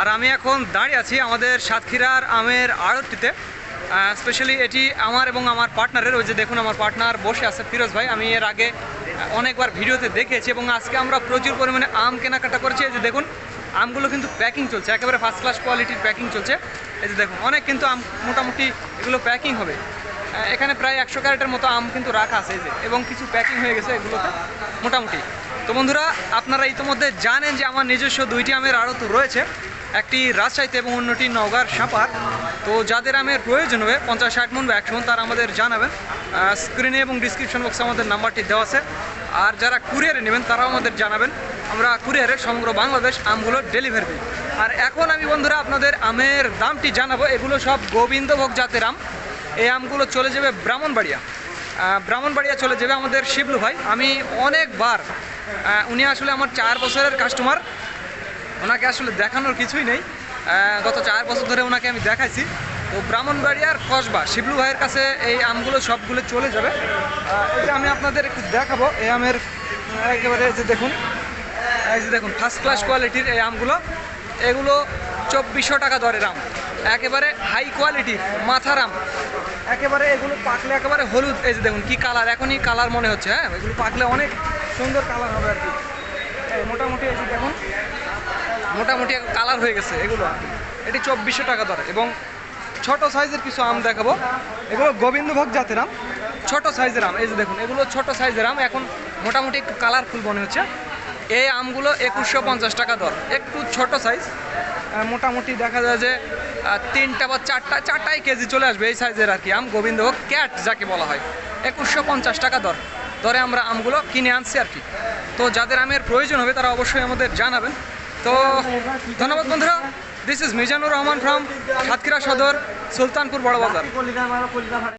আর আমি এখন দাঁড়িয়ে আছি আমাদের সাতক্ষীরার আমের আড়তটিতে স্পেশালি এটি আমার এবং আমার পার্টনারের ওই যে দেখুন আমার পার্টনার বসে আছে, ফিরোজ ভাই। আমি এর আগে অনেকবার ভিডিওতে দেখেছি এবং আজকে আমরা প্রচুর পরিমাণে আম কেনাকাটা করেছি। এই যে দেখুন, আমগুলো কিন্তু প্যাকিং চলছে, একেবারে ফার্স্ট ক্লাস কোয়ালিটির প্যাকিং চলছে। এই যে দেখুন, অনেক কিন্তু আম মোটামুটি এগুলো প্যাকিং হবে। এখানে প্রায় একশো ক্যারেটের মতো আম কিন্তু রাখা আছে যে, এবং কিছু প্যাকিং হয়ে গেছে এগুলোতে, মোটামুটি। তো বন্ধুরা, আপনারা ইতিমধ্যে জানেন যে আমার নিজস্ব দুইটি আমের আড়ত রয়েছে। একটি রাজশাহীতে এবং অন্যটি নওগাঁর সাপার। তো যাদের আমের প্রয়োজন হবে, পঞ্চাশ ষাট মন বা একশো মন, তারা আমাদের জানাবেন। স্ক্রিনে এবং ডিসক্রিপশন বক্সে আমাদের নাম্বারটি দেওয়া আছে। আর যারা কুরিয়ারে নেবেন, তারাও আমাদের জানাবেন। আমরা কুরিয়ারে সমগ্র বাংলাদেশ আমগুলো ডেলিভারি দিই আর এখন আমি বন্ধুরা আপনাদের আমের দামটি জানাব। এগুলো সব গোবিন্দভোগ জাতের আম। এই আমগুলো চলে যাবে ব্রাহ্মণবাড়িয়া। ব্রাহ্মণবাড়িয়া চলে যাবে আমাদের শিবলু ভাই। আমি অনেকবার উনি আসলে আমার চার বছরের কাস্টমার ওনাকে আসলে দেখানোর কিছুই নেই। গত চার বছর ধরে ওনাকে আমি দেখাইছি। তো ব্রাহ্মণবাড়িয়ার কসবা, শিবলু ভাইয়ের কাছে এই আমগুলো সবগুলো চলে যাবে। এটা আমি আপনাদের একটু দেখাবো, এই আমের একেবারে যে দেখুন, এই যে দেখুন ফার্স্ট ক্লাস কোয়ালিটির এই আমগুলো। এগুলো চব্বিশশো টাকা দরের আম। একেবারে হাই কোয়ালিটির মাথার আম। একেবারে এগুলো পাকলে একেবারে হলুদ। এই যে দেখুন, কি কালার এখনই কালার মনে হচ্ছে হ্যাঁ? এগুলো পাকলে অনেক সুন্দর কালার হবে আর কি। মোটামুটি এই যে দেখুন মোটামুটি কালার হয়ে গেছে এগুলো। এটি চব্বিশশো টাকা দরে। এবং ছোট সাইজের কিছু আম দেখাবো। এগুলো গোবিন্দভোগ জাতের আম। ছোট সাইজের আম, এই যে দেখুন, এগুলো ছোট সাইজের আম। এখন মোটামুটি একটু কালারফুল মনে হচ্ছে। এই আমগুলো একুশশো পঞ্চাশ টাকা দর। একটু ছোট সাইজ মোটামুটি দেখা যায় যে তিনটা বা চারটা, চারটাই কেজি চলে আসবে এই সাইজের আর কি আম। গোবিন্দভোগ ক্যাট যাকে বলা হয়। একুশশো পঞ্চাশ টাকা দর। দরে আমরা আমগুলো কিনে আনছি আর কি। তো যাদের আমের প্রয়োজন হবে তারা অবশ্যই আমাদের জানাবেন। তো ধন্যবাদ বন্ধুরা। This is Mizanur Rahman from Satkhira Sadar Sultanpur বড় বাজার।